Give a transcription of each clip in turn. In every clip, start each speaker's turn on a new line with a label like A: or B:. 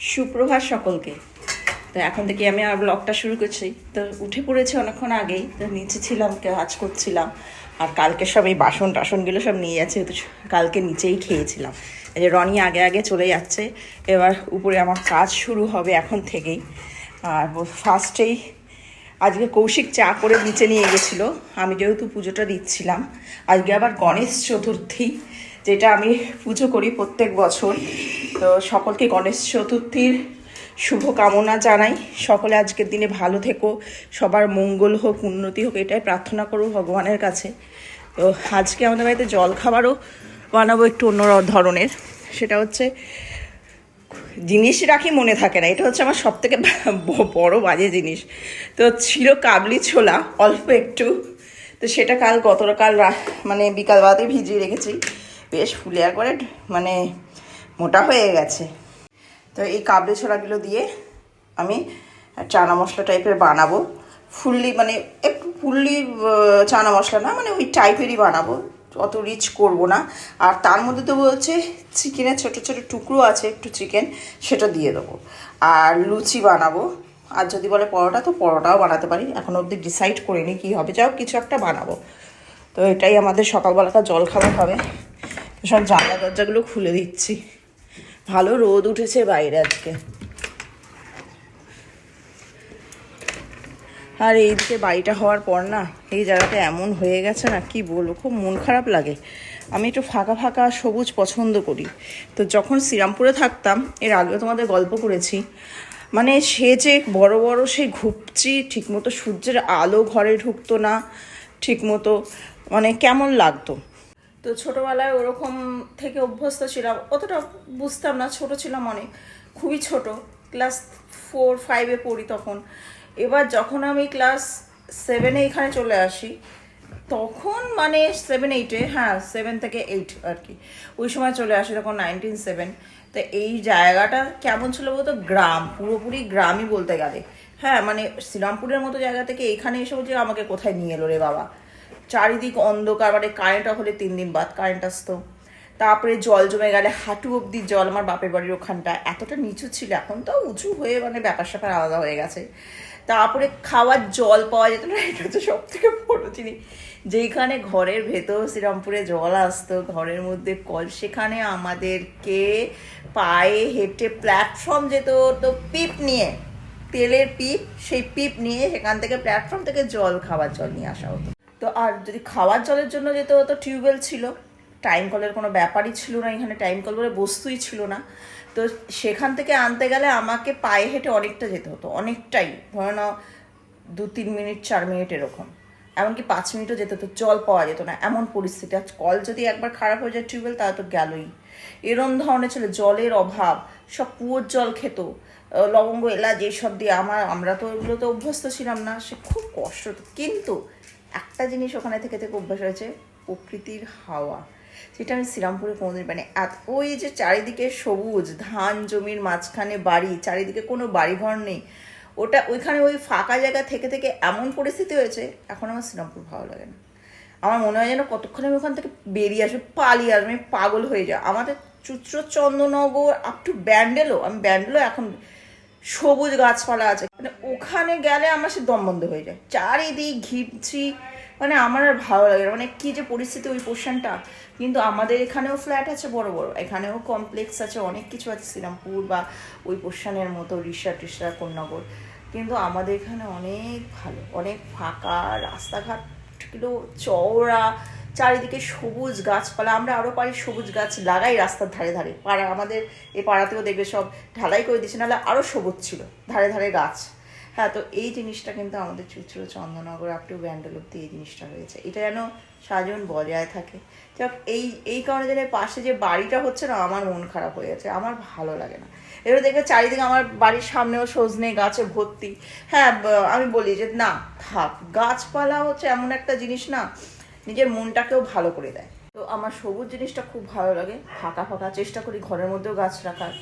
A: সুপ্রভাত সকলকে। তো এখন থেকে আমি আর ব্লগটা শুরু করছি। তো উঠে পড়েছি অনেকক্ষণ আগেই। তো নিচে ছিলাম কাজ করছিলাম। আর কালকে সব এই বাসন টাসনগুলো সব নিয়ে যাচ্ছে তো কালকে নিচেই খেয়েছিলাম। এই যে রনি আগে আগে চলে যাচ্ছে। এবার উপরে আমার কাজ শুরু হবে এখন থেকেই। আর ফার্স্টেই আজকে কৌশিক চা করে নিচে নিয়ে গেছিল। আমি যেহেতু পুজোটা দিচ্ছিলাম, আজকে আবার গণেশ চতুর্থী। যেটা আমি পুজো করি প্রত্যেক বছর। তো সকলকে গণেশ চতুর্থীর শুভ কামনা জানাই। সকলে আজকের দিনে ভালো থেকো, সবার মঙ্গল হোক, উন্নতি হোক, এটাই প্রার্থনা করো ভগবানের কাছে। তো আজকে আমাদের বাড়িতে জল খাবারও বানাবো একটু অন্য ধরনের। সেটা হচ্ছে জিনিস রাখি মনে থাকে না। এটা হচ্ছে আমার সব থেকে বড় বাজে জিনিস। তো ছিল কাবলি ছোলা, অল্প একটু। তো সেটা কাল গতকাল মানে বিকালবেলাতে ভিজিয়ে রেখেছি। বেশ ফুলে একবারে মানে মোটা হয়ে গেছে। তো এই কাবলি ছোলাগুলো দিয়ে আমি চানা মশলা টাইপের বানাবো। ফুললি মানে একটু ফুললি চানা মশলা না মানে ওই টাইপেরই বানাবো। অত রিচ করব না। আর তার মধ্যে দেবো হচ্ছে চিকেনের ছোট ছোট টুকরো আছে, একটু চিকেন, সেটা দিয়ে দেবো। আর লুচি বানাবো। আর যদি বলে পরোটা, তো পরোটাও বানাতে পারি। এখন অবধি ডিসাইড করিনি কী হবে। যাও কিছু একটা বানাবো। তো এটাই আমাদের সকালবেলাকার জল খাবার হবে। সব জানলা দরজাগুলো খুলে দিচ্ছি। ভালো রোদ উঠেছে বাইরে আজকে। আর এইদিকে বাড়িটা হওয়ার পর না, এই জায়গাটা এমন হয়ে গেছে না, কি বলব, খুব মন খারাপ লাগে। আমি একটু ফাঁকা ফাঁকা সবুজ পছন্দ করি। তো যখন শ্রীরামপুরে থাকতাম, এর আগেও তোমাদের গল্প করেছি। মানে সে যে বড় বড় সেই ঘুপচি, ঠিকমতো সূর্যের আলো ঘরে ঢুকতো না, ঠিকমতো মানে কেমন লাগতো। তো ছোটোবেলায় ওরকম থেকে অভ্যস্ত ছিলাম। অতটা বুঝতাম না, ছোট ছিলাম অনেক। খুবই ছোট, ক্লাস ফোর ফাইভে পড়ি তখন। এবার যখন আমি ক্লাস সেভেনে এখানে চলে আসি, তখন মানে সেভেন এইটে হ্যাঁ সেভেন থেকে এইট আর কি, ওই সময় চলে আসি তখন নাইনটিন সেভেন তো এই জায়গাটা কেমন ছিল বলতো? গ্রাম, পুরোপুরি গ্রামই বলতে গেলে। হ্যাঁ মানে শ্রীরামপুরের মতো জায়গা থেকে এখানে এসে যে আমাকে কোথায় নিয়ে এলো রে বাবা? চারিদিক অন্ধকার মানে কারেন্ট হলে তিন দিন বাদ কারেন্ট আসতো। তারপরে জল জমে গেলে হাঁটু অব্দি জল আমার বাপের বাড়ির ওখানটা এতটা নিচু ছিল, এখন তো উঁচু হয়ে মানে ব্যাপার স্যাপার আলাদা হয়ে গেছে। তারপরে খাওয়ার জল পাওয়া যেত না, এটা হচ্ছে সব থেকে বড় জিনিস। যেখানে ঘরের ভেতর শ্রীরামপুরে জল আসতো, ঘরের মধ্যে কল, সেখানে আমাদেরকে পায়ে হেঁটে প্ল্যাটফর্ম যেত, তো পিপ নিয়ে, তেলের পিপ, সেই পিপ নিয়ে সেখান থেকে প্ল্যাটফর্ম থেকে জল, খাবার জল নিয়ে আসা হতো। তো আর যদি খাওয়ার জলের জন্য যেতে হতো টিউবওয়েল ছিল। টাইম কলের কোনো ব্যাপারই ছিল না, এখানে টাইম কল বলে বস্তুই ছিল না। তো সেখান থেকে আনতে গেলে আমাকে পায়ে হেঁটে অনেকটা যেতে হতো, অনেকটাই। ধরে নাও, দু তিন মিনিট, চার মিনিট এরকম। এমনকি পাঁচ মিনিটও যেতে হতো, জল পাওয়া যেত না। এমন পরিস্থিতি। আর কল যদি একবার খারাপ হয়ে যায় টিউবওয়েল, তাহলে তো গেলই। এরম ধরনের ছিল, জলের অভাব। সব কুয়োর জল খেত। লবঙ্গ, এলাচ, এইসব দিয়ে আমার, আমরা তো এগুলো ওগুলোতে অভ্যস্ত ছিলাম না। সে খুব কষ্ট কিন্তু একটা জিনিস ওখানে থেকে থেকে অভ্যাস হয়েছে, প্রকৃতির হাওয়া। সেটা আমি শ্রীরামপুরে কোনোদিন মানে এত ওই যে চারিদিকে সবুজ, ধান জমির মাঝখানে বাড়ি, চারিদিকে কোনো বাড়িঘর নেই, ওটা ওইখানে ওই ফাঁকা জায়গা থেকে থেকে এমন পরিস্থিতি হয়েছে, এখন আমার শ্রীরামপুর ভালো লাগে না। আমার মনে হয় যেন কতক্ষণ আমি ওখান থেকে বেরিয়ে আসব, পালিয়ে আসব, আমি পাগল হয়ে যায় আমাদের চুত্র চন্দ্রনগর আপ টু ব্যান্ডেলও আমি ব্যান্ডেলও এখন সবুজ গাছপালা আছে। মানে ওখানে গেলে আমার সে দম বন্ধ হয়ে যায়। চারিদিক ঘিরছি মানে আমার আর ভালো লাগে। মানে কি যে পরিস্থিতি ওই পোর্শনটা কিন্তু আমাদের এখানেও ফ্ল্যাট আছে বড় বড়। এখানেও কমপ্লেক্স আছে, অনেক কিছু আছে। শ্রীরামপুর বা ওই পোর্শনের মতো রিসা টিসা, কোন্নগর। কিন্তু আমাদের এখানে অনেক ভালো, অনেক ফাঁকা রাস্তাঘাটগুলো চওড়া। চারিদিকে সবুজ গাছপালা, আমরা আরও পারি সবুজ গাছ লাগাই রাস্তার ধারে ধারে। পাড়া, আমাদের এই পাড়াতেও দেখবে সব ঢালাই করে দিচ্ছে নাহলে আরও সবুজ ছিল, ধারে ধারে গাছ। হ্যাঁ তো এই জিনিসটা কিন্তু আমাদের চুচুড়ো চন্দননগর আপ টু ব্যান্ডেল অব্দি এই জিনিসটা হয়েছে এটা যেন সারাজীবন বজায় থাকে। যাক, এই এই কারণে যেন পাশে যে বাড়িটা হচ্ছে না, আমার মন খারাপ হয়ে যাচ্ছে আমার ভালো লাগে না। এবার দেখবে চারিদিকে আমার বাড়ির সামনেও সজনে গাছে ভর্তি। হ্যাঁ আমি বলি যে না, থাক, গাছপালা হচ্ছে এমন একটা জিনিস না নিজের মনটাকেও ভালো করে দেয়। তো আমার সবুজ জিনিসটা খুব ভালো লাগে। ফাঁকা ফাঁকা চেষ্টা করি ঘরের মধ্যেও গাছ রাখার।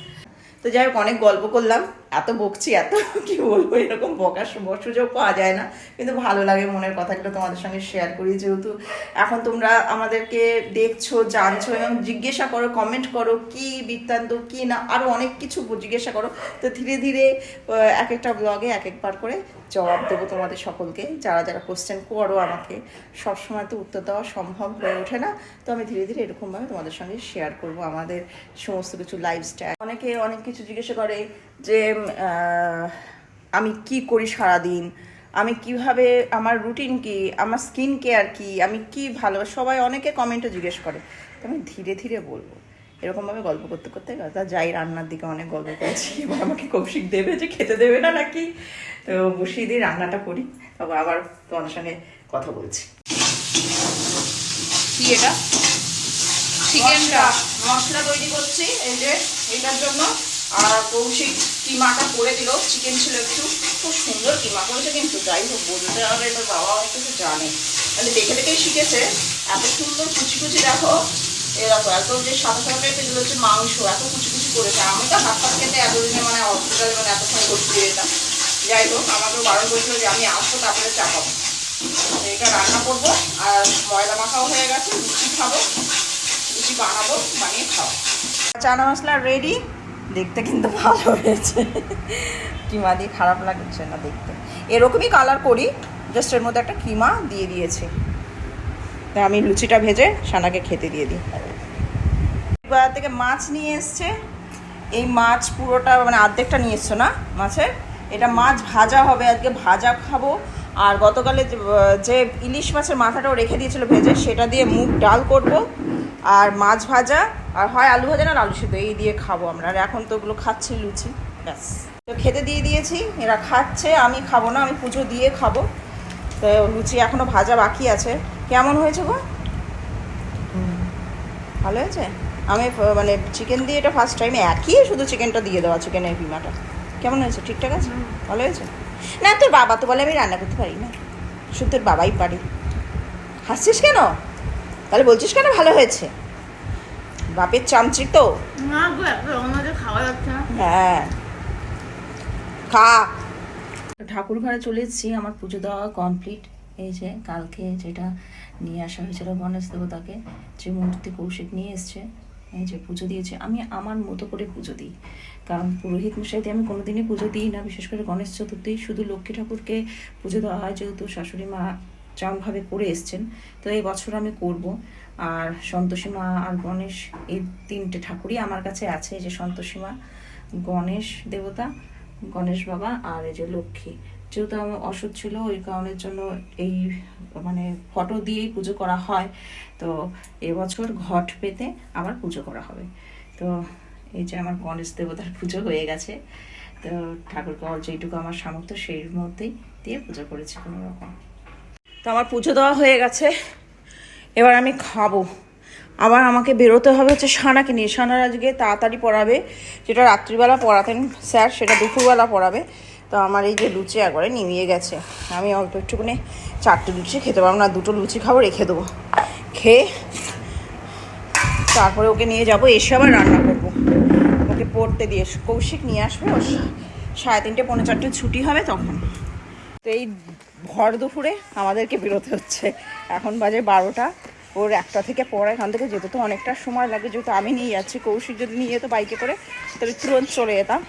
A: তো যাই হোক, অনেক গল্প করলাম। এত বকছি, এত কি বলব? এরকম বকার সুযোগ পাওয়া যায় না। কিন্তু ভালো লাগে মনের কথাগুলো তোমাদের সঙ্গে শেয়ার করি। যেহেতু এখন তোমরা আমাদেরকে দেখছ, জানছো এবং জিজ্ঞাসা করো কমেন্ট করো কি বৃত্তান্ত, কি না, আরও অনেক কিছু জিজ্ঞাসা করো। তো ধীরে ধীরে এক একটা ব্লগে এক একবার করে জবাব দেবো তোমাদের সকলকে। যারা যারা কোশ্চেন করো আমাকে, সবসময় তো উত্তর দেওয়া সম্ভব হয়ে ওঠে না। তো আমি ধীরে ধীরে এরকমভাবে তোমাদের সঙ্গে শেয়ার করব আমাদের সমস্ত কিছু লাইফস্টাইল অনেকে অনেক কিছু জিজ্ঞাসা করে যে আমি কি করি সারাদিন? আমি কীভাবে, আমার রুটিন কি? আমার স্কিন কেয়ার কি? আমি কি ভালো? সবাই অনেকে কমেন্টে জিজ্ঞেস করে। তো আমি ধীরে ধীরে বলব। এরকমভাবে গল্প করতে করতে তা যাই রান্নার দিকে অনেক গল্প করেছি এবার আমাকে কৌশিক দেবে যে খেতে দেবে না নাকি? তো বসিয়ে দিয়ে রান্নাটা করি তবে আবার তোমার সঙ্গে কথা বলছি।
B: কি এটা? চিকেনটা
A: মশলা। মশলা তৈরি করছি এই যে এটার জন্য। আর কৌশিক কিমাটা করে দিল চিকেন ছিল একটু। খুব সুন্দর কিমা করেছে কিন্তু যাই হোক বলতে হবে এবার বাবা অনেক কিছু জানে। মানে দেখে দেখেই শিখেছে। এত সুন্দর কুচি কুচি দেখো। এরকম এত যে সাদা সাদা টাইপের এগুলো হচ্ছে মাংস, এত কুচি কুচি করেছে আমি তো হাত পাত খেতে এতদিনে মানে হসপিটালে মানে এত সময় হয়ে যেতাম যাই হোক আমাকে বারণ করেছিল যে আমি আসব, তারপরে চা খাব। এটা রান্না করব, আর ময়দা মাখাও হয়ে গেছে লুচি খাব লুচি বানাবো, বানিয়ে খাও চানা মশলা রেডি দেখতে কিন্তু ভালো হয়েছে। কিমা দিয়ে খারাপ লাগছে না দেখতে। এরকমই কালার করি জাস্ট এর মধ্যে একটা কিমা দিয়ে দিয়েছি। তা আমি লুচিটা ভেজে সানাকে খেতে দিয়ে দিই। বাজার থেকে মাছ নিয়ে এসছে। এই মাছ পুরোটা মানে অর্ধেকটা নিয়ে এসছো না মাছের? এটা মাছ ভাজা হবে, আজকে ভাজা খাব। আর গতকালে যে- ইলিশ মাছের মাথাটাও রেখে দিয়েছিল ভেজে, সেটা দিয়ে মুগ ডাল করব। আর মাছ ভাজা, আর হয় আলু ভাজা না আলু সিদ্ধ, এই দিয়ে খাব আমরা। আর এখন তো ওগুলো খাচ্ছি লুচি, ব্যাস। তো খেতে দিয়ে দিয়েছি, এরা খাচ্ছে, আমি খাব না, আমি পুজো দিয়ে খাব। তো লুচি এখনও ভাজা বাকি আছে। কেমন হয়েছে গো? ভালো হয়েছে? আমি মানে চিকেন দিয়ে এটা ফার্স্ট টাইম একই শুধু চিকেনটা দিয়ে দেওয়া চিকেনের কিমাটা কেমন হয়েছে? ঠিকঠাক আছে? ভালো হয়েছে? না তোর বাবা তো বলে আমি রান্না করতে পারি না। শুধু তোর বাবাই পারি। হাসছিস কেন? তাহলে বলছিস কেন ভালো হয়েছে? বাপের চামচি তো।
B: না গো এত অন্যদের খাওয়া যাচ্ছে
A: হ্যাঁ। খা। ঠাকুর ঘরে চলে এসেছি আমার পুজো দেওয়া কমপ্লিট এই যে কালকে যেটা নিয়ে আসা হয়েছিল গণেশ দেবতাকে যে মূর্তি কৌশিক নিয়ে এসছে, এই যে পুজো দিয়েছে। আমি আমার মতো করে পুজো দিই। কারণ পুরোহিত মশাইতে আমি কোনোদিনই পুজো দিই না, বিশেষ করে গণেশ চতুর্থী। শুধু লক্ষ্মী ঠাকুরকে পুজো দেওয়া হয়, যেহেতু শাশুড়ি মা যেমনভাবে করে এসছেন। তো এই বছর আমি করব। আর সন্তোষী মা আর গণেশ, এই তিনটে ঠাকুরই আমার কাছে আছে। যে সন্তোষী মা, গণেশ দেবতা, গণেশ বাবা আর এই যে লক্ষ্মী। যেহেতু আমার অসুখ ছিল, ওই কারণের জন্য এই মানে ফটো দিয়েই পুজো করা হয়। তো এবছর ঘট পেতে আবার পুজো করা হবে। তো এই যে আমার গণেশ দেবতার পুজো হয়ে গেছে। তো ঠাকুরকে যেইটুকু আমার সামর্থ্য, সেই মধ্যেই দিয়ে পুজো করেছি কোনো রকম তো আমার পুজো দেওয়া হয়ে গেছে। এবার আমি খাব। আবার আমাকে বেরোতে হবে হচ্ছে সানাকে নিয়ে। সানার আজকে তাড়াতাড়ি পড়াবে। যেটা রাত্রিবেলা পড়াতেন স্যার, সেটা দুপুরবেলা পড়াবে। তো আমার এই যে লুচি একবারে নিমিয়ে গেছে। আমি অল্প একটুখানি চারটে লুচি খেতে পারব না, দুটো লুচি খাব, রেখে দেবো। খেয়ে তারপরে ওকে নিয়ে যাব, এসে আবার রান্না করব। ওকে পড়তে দিয়ে কৌশিক নিয়ে আসবে ও সাড়ে তিনটে, পৌনে চারটে ছুটি হবে তখন। তো এই ভর দুপুরে আমাদেরকে বেরোতে হচ্ছে। এখন বাজে বারোটা, ওর একটা থেকে পড়া এখান থেকে যেতে তো অনেকটা সময় লাগে, যেহেতু আমি নিয়ে যাচ্ছি। কৌশিক যদি নিয়ে যেত বাইকে করে, তাহলে তুরন্ত চলে যেতাম।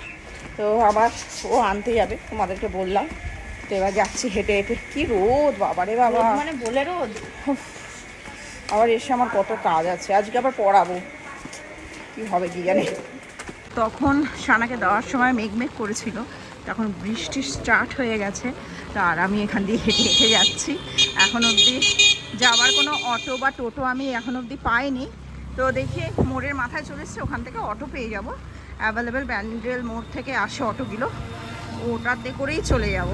A: তো আবার ও আনতে যাবে তোমাদেরকে বললাম। তো এবার যাচ্ছি হেঁটে হেঁটে। কি রোদ বাবারে বাবা।
B: মানে বলে রোদ?
A: আবার এসে আমার কত কাজ আছে। আজকে আবার পড়াবো। কি হবে কি জানে। তখন সানাকে দেওয়ার সময় মেঘমেঘ করেছিল। তখন বৃষ্টি স্টার্ট হয়ে গেছে। তো আর আমি এখান দিয়ে হেঁটে হেঁটে যাচ্ছি। এখন অবধি যাওয়ার কোনো অটো বা টোটো আমি এখন অবধি পাইনি। তো দেখি মোড়ের মাথায় চলে এসছে ওখান থেকে অটো পেয়ে যাব। অ্যাভেলেবেল ব্যান্ডেল মোড় থেকে আসে অটোগুলো। ওটাতে করেই চলে যাব।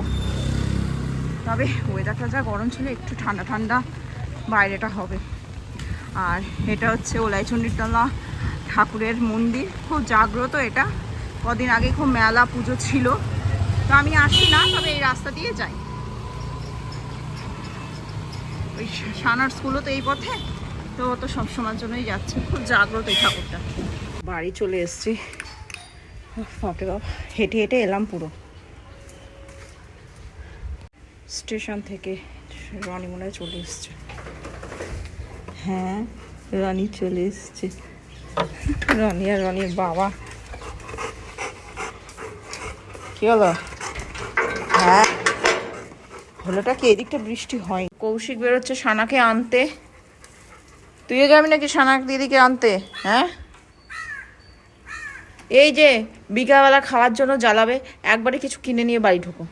A: তবে ওয়েদারটা যা গরম ছিল, একটু ঠান্ডা ঠান্ডা বাইরেটা হবে। আর এটা হচ্ছে ওলাইচণ্ডীতলা ঠাকুরের মন্দির। খুব জাগ্রত এটা। কদিন আগে খুব মেলা পুজো ছিল। তো আমি আসি না, তবে এই রাস্তা দিয়ে যাই। ওই সানার স্কুলও তো এই পথে, তো তো সবসময়ের জন্যই যাচ্ছে। খুব জাগ্রত এই ঠাকুরটা। বাড়ি চলে এসেছি। বাপরে বাপ। হেঁটে হেঁটে এলাম পুরো। স্টেশন থেকে রনি মনে হয় চলে এসছে। হ্যাঁ রনি চলে এসছে। রনি আর রনির বাবা। কি হলো? হ্যাঁ। হলোটা কি? এদিকটা বৃষ্টি হয় কৌশিক বেরোচ্ছে সানাকে আনতে। তুইও যাবি নাকি সানাক দিদিকে আনতে? হ্যাঁ? এই যে, বিকালবেলা খাওয়ার জন্য জ্বালাবে, একবারে কিছু কিনে নিয়ে বাড়ি ঢুকো।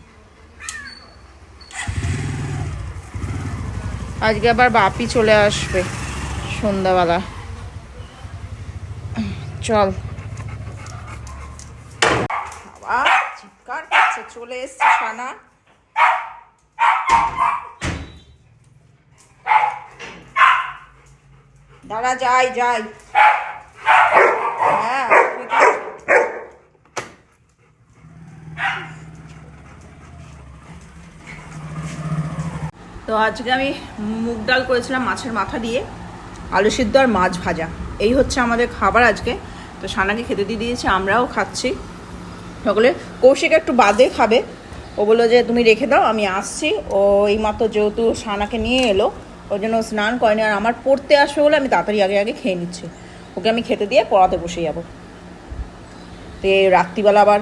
A: আজকে আবার বাপি চলে আসবে সন্ধ্যাবেলা। চল। চলে এসছে সানা। দাঁড়া যাই যাই। হ্যাঁ ঠিক আছে। তো আজকে আমি মুগ ডাল করেছিলাম মাছের মাথা দিয়ে, আলু সিদ্ধ আর মাছ ভাজা। এই হচ্ছে আমাদের খাবার আজকে। তো সানাকে খেতে দিয়ে দিয়েছে, আমরাও খাচ্ছি। সকলে কৌশিক একটু বাদে খাবে। ও বলল যে, তুমি রেখে দাও, আমি আসছি। ও এইমাত্র যেহেতু সানাকে নিয়ে এলো ওই জন্য স্নান করেনি, আর আমার পড়তে আসবে বলে আমি তাড়াতাড়ি আগে আগে খেয়ে নিচ্ছি। ওকে আমি খেতে দিয়ে পড়াতে বসে যাব। তো এই রাত্রিবেলা আবার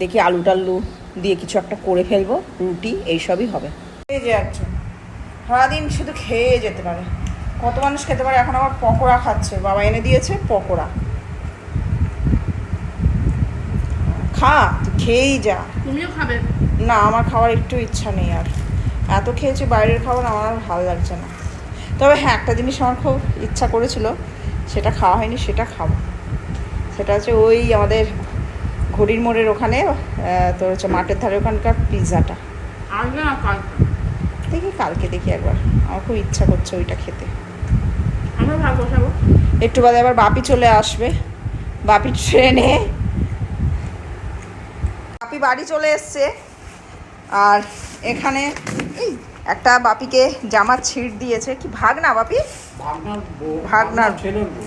A: দেখি আলু টালু দিয়ে কিছু একটা করে ফেলব, রুটি, এইসবই হবে। এই যে একজন। সারাদিন শুধু খেয়ে যেতে পারে। কত মানুষ খেতে পারে? এখন আবার পকোড়া খাচ্ছে। বাবা এনে দিয়েছে পকোড়া। খা তুই খেয়েই যা।
B: তুমিও খাবে?
A: না আমার খাওয়ার একটু ইচ্ছা নেই আর। এত খেয়েছি বাইরের খাবার আমার আর ভালো লাগছে না। তবে হ্যাঁ একটা জিনিস আমার খুব ইচ্ছা করেছিল। সেটা খাওয়া হয়নি সেটা খাব। সেটা হচ্ছে ওই আমাদের ঘড়ির মোড়ের ওখানে তোর হচ্ছে মাঠের ধারে ওখানকার পিৎজাটা।
B: আসবে না কাল
A: দেখি কালকে দেখি একবার। আমার খুব ইচ্ছা করছে ওইটা খেতে।
B: আমরা ভাগ বসাবো।
A: একটু বাদে আবার বাপি চলে আসবে। বাপি ট্রেনে বাপি বাড়ি চলে এসছে। আর এখানে একটা বাপিকে জামা ছিঁড় দিয়েছে। কি ভাগ না বাপি?
C: ভাগনার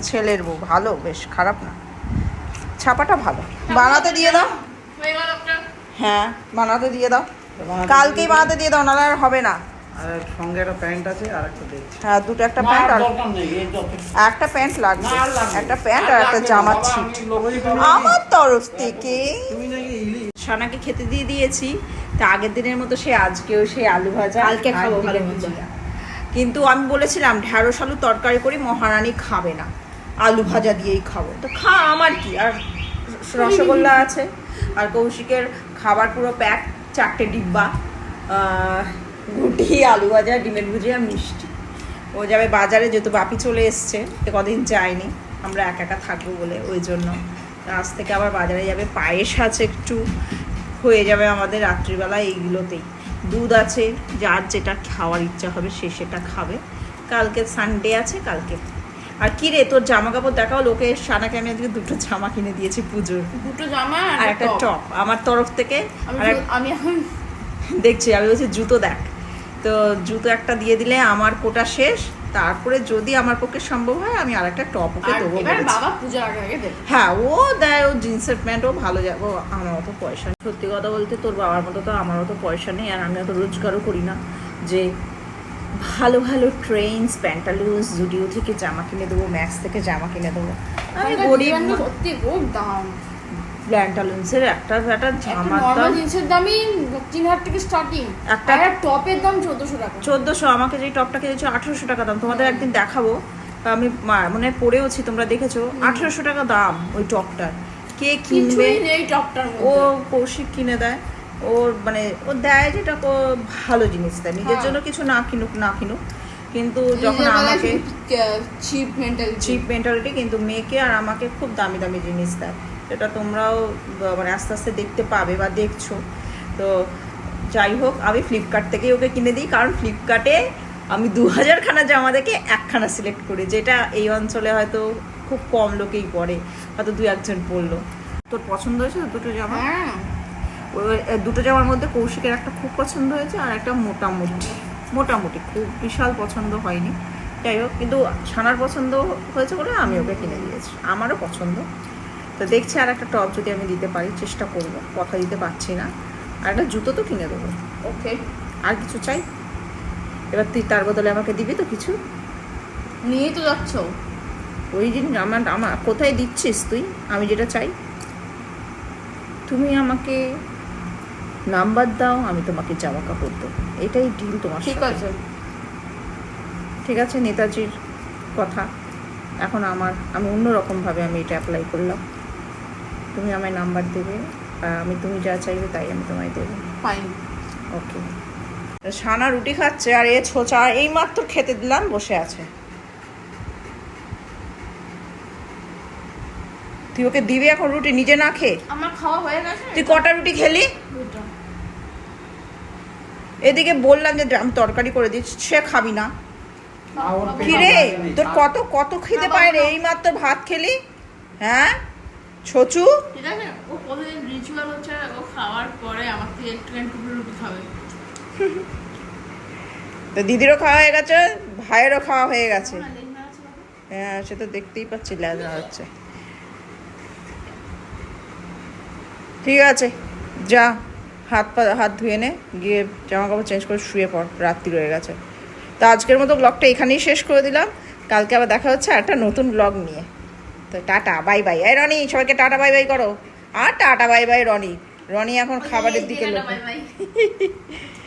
C: ছেলের বউ।
A: ভালো বেশ খারাপ না। ছাপাটা ভালো। বানাতে দিয়ে দাও।
B: হয়ে
A: হ্যাঁ বানাতে দিয়ে দাও। কালকেই বানাতে দিয়ে দাও নাহলে আর হবে না।
C: আর সঙ্গে একটা প্যান্ট আছে আর একটা দেখছি।
A: হ্যাঁ দুটো একটা প্যান্ট আর
C: দরকার নেই এই যথেষ্ট।
A: একটা প্যান্ট লাগবে। একটা প্যান্ট
C: আর
A: একটা জামার ছিট। আমার তরফ থেকে
C: তুমি নাকি ইলি
A: সানাকে খেতে দিয়ে দিয়েছি। তা আগের দিনের মতো সে আজকেও সেই আলু ভাজা
B: কালকে খাব, ভালো
A: কিন্তু আমি বলেছিলাম ঢ্যাঁড়স আলু তরকারি করি মহারানী খাবে না। আলু ভাজা দিয়েই খাব। তো খা আমার কি? আর রসগোল্লা আছে আর কৌশিকের খাবার পুরো প্যাক চারটে ডিব্বা রুটি, আলু ভাজা, ডিমের ভুজিয়া মিষ্টি। ও যাবে বাজারে, যেহেতু বাপি চলে এসছে কদিন যায়নি, আমরা একা একা থাকব বলে ওই জন্য। আজ থেকে আবার বাজারে যাবে, পায়েস আছে একটু, হয়ে যাবে আমাদের রাত্রিবেলা এইগুলোতেই। দুধ আছে, যার যেটা খাওয়ার ইচ্ছা হবে সে সেটা খাবে। কালকে সানডে আছে, কালকে আর কি রে তোর জামা কাপড় দেখাও লোকে সানাকে আমি আজকে দুটো জামা কিনে দিয়েছি পুজোর।
B: দুটো জামা
A: আর একটা টপ আমার তরফ থেকে।
B: আমি এখন
A: দেখছি আমি বলছি জুতো দেখ। তো জুতো একটা দিয়ে দিলে আমার কোটা শেষ তারপরে যদি আমার পক্ষে সম্ভব হয় আমি আর একটা টপ ওকে দেবো
B: বাবা পূজার আগে
A: হ্যাঁ ও দেয় ও জিন্সের প্যান্ট ও ভালো যাব আমার অত পয়সা সত্যি কথা বলতে তোর বাবার মতো তো আমার অত পয়সা নেই আর আমি অত রোজগারও করি না। যে ভালো ভালো ট্রেন্স প্যান্টালুন্স জুডিও থেকে জামা কিনে দেবো ম্যাক্স থেকে জামা কিনে দেবো। আমি গরিব
B: সত্যি খুব দাম।
A: প্যান্টালুন্সের একটা একটা
B: একটা
A: জামার দাম।
B: জিন্সের দামই তিন হাজার থেকে স্টার্টিং
A: একটা-
B: টপের দাম চোদ্দশো টাকা।
A: চোদ্দোশো আমাকে যে টপটা কিনেছো আঠেরোশো টাকা দাম। তোমাদের একদিন দেখাবো। আমি মানে পরেওছি তোমরা দেখেছ। আঠেরোশো টাকা দাম ওই টপটার। কে কিনবে?
B: নেই টপটার
A: ও কৌশিক কিনে দেয়। ওর মানে ও দেয় যেটা ভালো জিনিস দেয়। নিজের
B: হ্যাঁ।
A: জন্য কিছু না কিনুক না কিনুক। কিন্তু যখন আমাকে
B: চিপ মেন্টাল
A: চিপ মেন্টালিটি কিন্তু মেয়েকে আর আমাকে খুব দামি দামি জিনিস দেয়। সেটা তোমরাও মানে আস্তে আস্তে দেখতে পাবে বা দেখছ। তো যাই হোক আমি ফ্লিপকার্ট থেকেই ওকে কিনে দিই। কারণ ফ্লিপকার্টে আমি দু হাজারখানা জামা দেখে একখানা সিলেক্ট করি যেটা এই অঞ্চলে হয়তো খুব কম লোকেই পরে। হয়তো দু একজন পরলো। তোর পছন্দ হয়েছে দুটো জামা?
B: হ্যাঁ।
A: দুটো জামার মধ্যে কৌশিকের একটা খুব পছন্দ হয়েছে আর একটা মোটামুটি। মোটামুটি খুব বিশাল পছন্দ হয়নি। যাই হোক কিন্তু ছানার পছন্দ হয়েছে বলে আমি ওকে কিনে দিয়েছি। আমারও পছন্দ। তো দেখছি আর একটা টপ যদি আমি দিতে পারি চেষ্টা করব কথা দিতে পারছি না। আর একটা জুতো তো কিনে দেবো।
B: ওকে।
A: আর কিছু চাই? এবার তুই তার বদলে আমাকে দিবি তো কিছু?
B: নিয়েই তো যাচ্ছ।
A: ওই জিনিস আমার আমার কোথায় দিচ্ছিস তুই? আমি যেটা চাই। তুমি আমাকে নাম্বার দাও আমি তোমাকে জামা কাপড় দেবো। এটাই ডিল তোমার
B: ঠিক আছে।
A: ঠিক আছে নেতাজির কথা। এখন আমার আমি অন্যরকমভাবে আমি এটা অ্যাপ্লাই করলাম। তুমি আমায় নাম্বার দেবে আমি তুমি যা চাইবে তাই আমি তোমায় দেবো।
B: ফাইন
A: ওকে সানা রুটি খাচ্ছে আর এ ছোচা এই মাত্র খেতে দিলাম বসে আছে। তুই ওকে দিবি এখন রুটি নিজে না খেয়ে?
B: আমার খাওয়া হয়ে গেছে।
A: তুই কটা রুটি খেলি?
B: দুটো।
A: এদিকে বললাম যে আমি তরকারি করে দিচ্ছি সে খাবি না।
C: আর ওর পেটে
A: কি রে তোর কত কত খিদে পায় রে এই মাত্র ভাত খেলি? হ্যাঁ? ছচু?
B: ঠিক আছে ও প্রতিদিন রিচুয়াল হচ্ছে ও খাওয়ার পরে আমার থেকে একটু একটু রুটি খাবে।
A: তো দিদিরও খাওয়া হয়ে গেছে ভাইয়েরও খাওয়া হয়ে গেছে।
B: বাবা?
A: হ্যাঁ সে তো দেখতেই পাচ্ছি লেজা হচ্ছে। ঠিক আছে যা। হাত পা হাত ধুয়ে নে গিয়ে জামা কাপড় চেঞ্জ করে শুয়ে পড় রাত্রি রয়ে গেছে। তো আজকের মতো ব্লগটা এখানেই শেষ করে দিলাম। কালকে আবার দেখা হচ্ছে একটা নতুন ব্লগ নিয়ে। তো টাটা বাই বাই এই রনি সবাইকে টাটা বাই বাই করো। আর tata bye bye Roni. Roni এখন খাবারের দিকে লোক।